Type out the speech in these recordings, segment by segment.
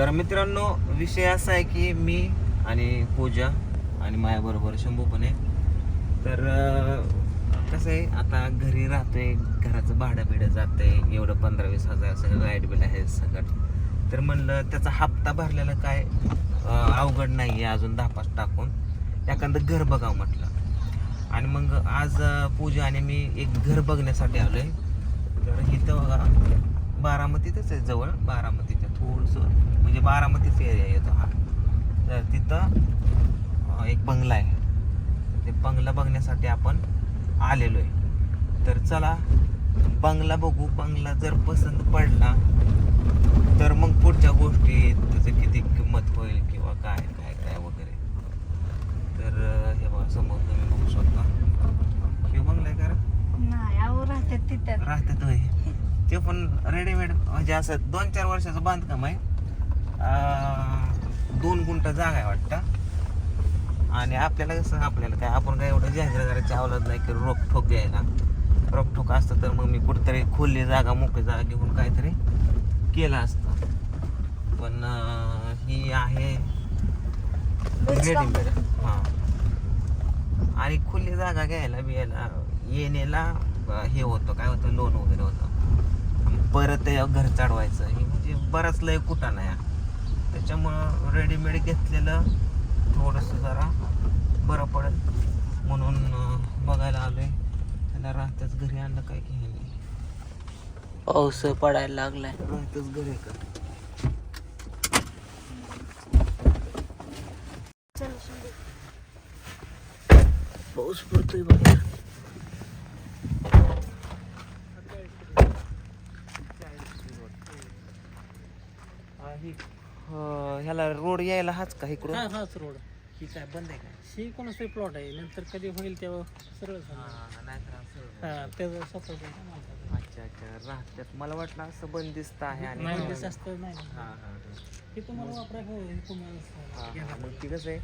तर मित्रांनो विषय असा आहे की मी आणि पूजा आणि माझ्याबरोबर शंभू पण आहे. तर कसं आहे आता घरी राहतोय घराचं भाडं बिडं जातंय एवढं पंधरा वीस हजार सगळं लाइट बिल आहे सगळं. तर म्हणलं त्याचा हप्ता भरलेला काय अवघड नाही आहे अजून दहा पाच टाकून. एखादं घर बघावं म्हटलं. आणि मग आज पूजा आणि मी एक घर बघण्यासाठी आलो आहे तर इथं बघा बारामतीतच आहे जवळ बारामतीच्या थोडंसं. म्हणजे बारामतीचा एरिया येतो हा. तर तिथं एक बंगला आहे. ते बंगला बघण्यासाठी आपण आलेलो आहे तर चला बंगला बघू. बंगला जर पसंत पडला तर मग पुढच्या गोष्टी त्याचं किती किंमत होईल किंवा काय काय काय वगैरे. तर हे बघा समोर तुम्ही बघू शकता. हे बंगला आहे का राहतात तिथं. राहतात ते पण रेडीमेड म्हणजे असं दोन चार वर्षाचं बांधकाम आहे. दोन गुंठ जागा आहे वाटतं. आणि आपल्याला कसं आपल्याला काय आपण काय एवढं जाहिरात आवडत नाही की रोखोक द्यायला. रोखोक असतं तर मग मी कुठेतरी खोलली जागा मोकळी जागा घेऊन काहीतरी केलं असतं. पण ही आहे रेडीमेड हां. आणि खुली जागा घ्यायला बियायला येण्याला हे होतं काय होतं लोन वगैरे होतं. परत घर चढवायचं. हे म्हणजे बराच लय कुठं नाही. त्याच्यामुळं रेडीमेड घेतलेलं थोडंसं जरा बरं पडेल म्हणून बघायला आलोय त्याला राहत्याच घरी आणलं काय की ह्याने. पाऊस पडायला लागलाय राहत्याच घरी का चल शिंदे. पाऊस पडतोय बघा हा, ही अं, ह्याला रोड यायला हाच का इकडून? हा हाच रोड. ही काय बंद आहे काय ही कोणाच प्लॉट आहे. नंतर कधी होईल तेव्हा सरळ होणार. हा, नाही तर असं हा त्याचं अच्छा अच्छा. राहत्यात मला वाटलं असं बंदिस्त आहे आणि नाही ते नाही. हा, हा, हा. हे तुम्हाला वापरायचं हो हे हा, तुम्हाला हा. मग ती कसं आहे.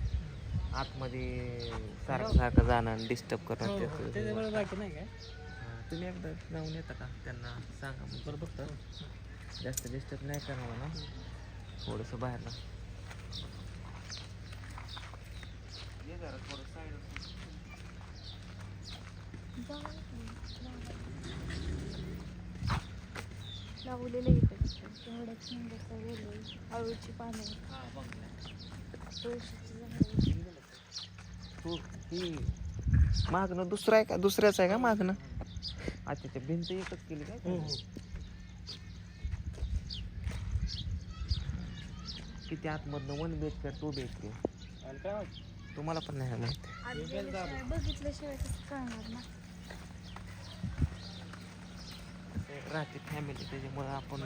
आतमध्ये सारखं सारखं जाणं डिस्टर्ब हो, करणं हो. त्याचं- त्याच्यामुळे बाकी नाही काय? हा, तुम्ही एकदा जाऊन येता का? त्यांना सांगा. म्हणजे बरोबर फक्त जास्त डिस्टर्ब नाही करणार ना. थोडंसं बाहेरला. लावलेलं इथं तेवढं सुंदरचं वेगळं अळूची पानं मागणं दुसरं आहे का? दुसऱ्याच आहे का मागणं? अच्छा ते भिंत एकच केली काय हो हो किती आतमधनं one B H K two B H K तुम्हाला पण नाही माहिती. बघितल्याशिवाय कसं कळणार ना. राहते फॅमिली त्याच्यामुळे आपण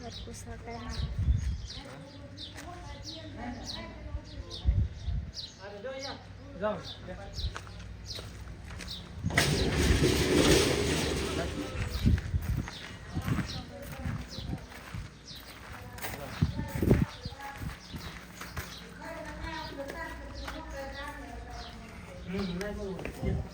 भरपूर काय नाही. जाऊ बेडरूम हा एक देव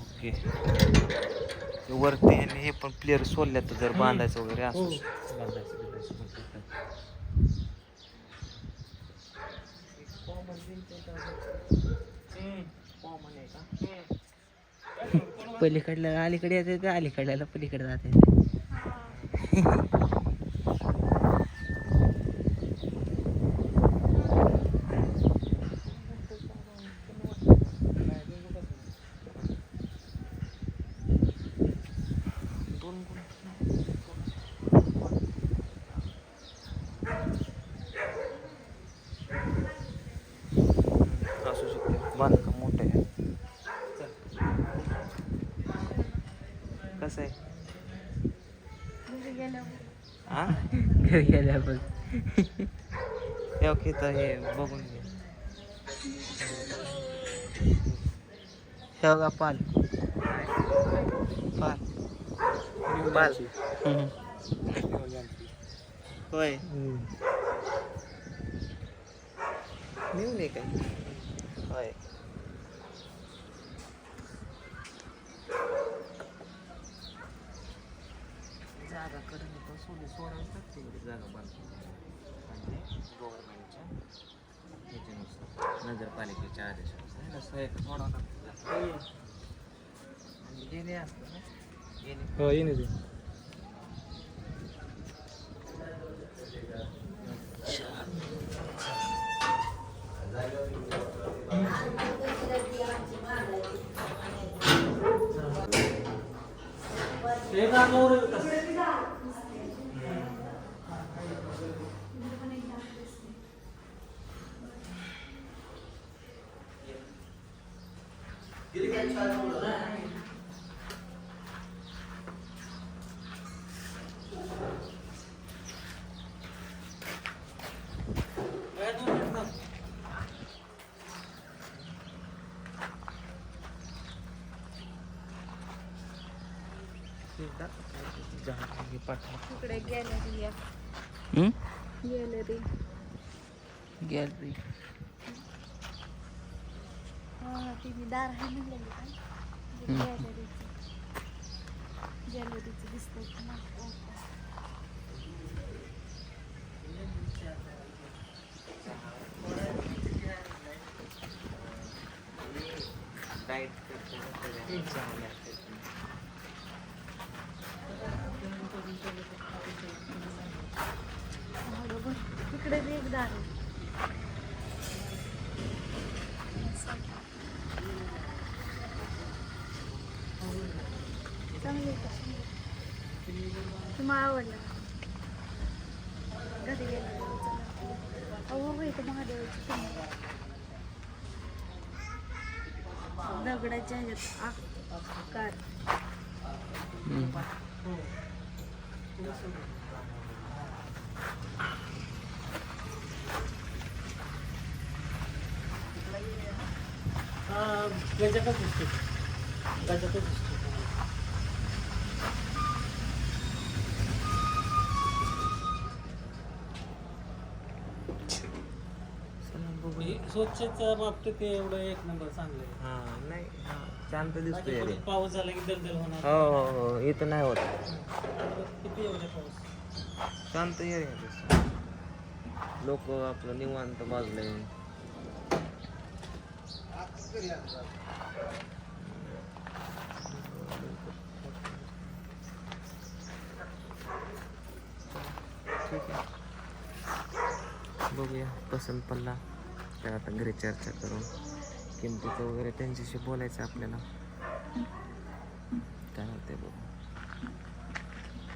ओके. ते वरती आणि हे पण प्लेअर सोडल्या तर जर बांधायचं वगैरे असं. हो, बांधायचं चारशे रुपये कॉमन आहे का पलीकडल्या अलीकडे येते ते अलीकडल्याला पलीकडे जाते दोन गुण असू शकते बांधकाम मोठं आहे कसं आहे घरी गेल्यावर हा घरी गेल्यावर हे ओके तर हे बघून घे हे बघा पाल पाल पाल हम्म. होय हम्म. नेऊ नये काय होय जागा करून पण सोडी सोडायला लागते इकडे जागा बांधून म्हणजे गव्हर्नमेंटच्या ह्याच्यानुसार नगरपालिकेच्या आदेशानुसार. ह्याला सहाय्यक सोडावं लागतं. आणि गेले असतं ना? गेले. हो येणे ते हे तिकडे गॅलरी हम्म? गॅलरी गॅलरी तिने दार आहे म्हणलेली. गॅलरीचं गॅलरीचं दिसतंय ना तिकडे बी एक दार आहे. चांगली का? तुम्हाला आवडलं घरी गेल्यावर अहो हो इथं महादेवाची पिंड आहे. दगडाच्या ह्याच्यात आकार गजातच दिसतो. गजातच दिसतो. स्वच्छतेच्या बाबतीत ते एवढं एक नंबर चांगलं आहे. हा नाही हा शांत बाकी दिसतोय रे पाऊस झाला की दलदल होणार? हो हो हो इथं नाही होत. किती एवढे पाऊस? शांत एरिया लोक आपलं निवांत बाजूला येऊन बघूया पसंत पडला. तर आता घरी चर्चा करून किमतीचं वगैरे त्यांच्याशी बोलायचं आपल्याला.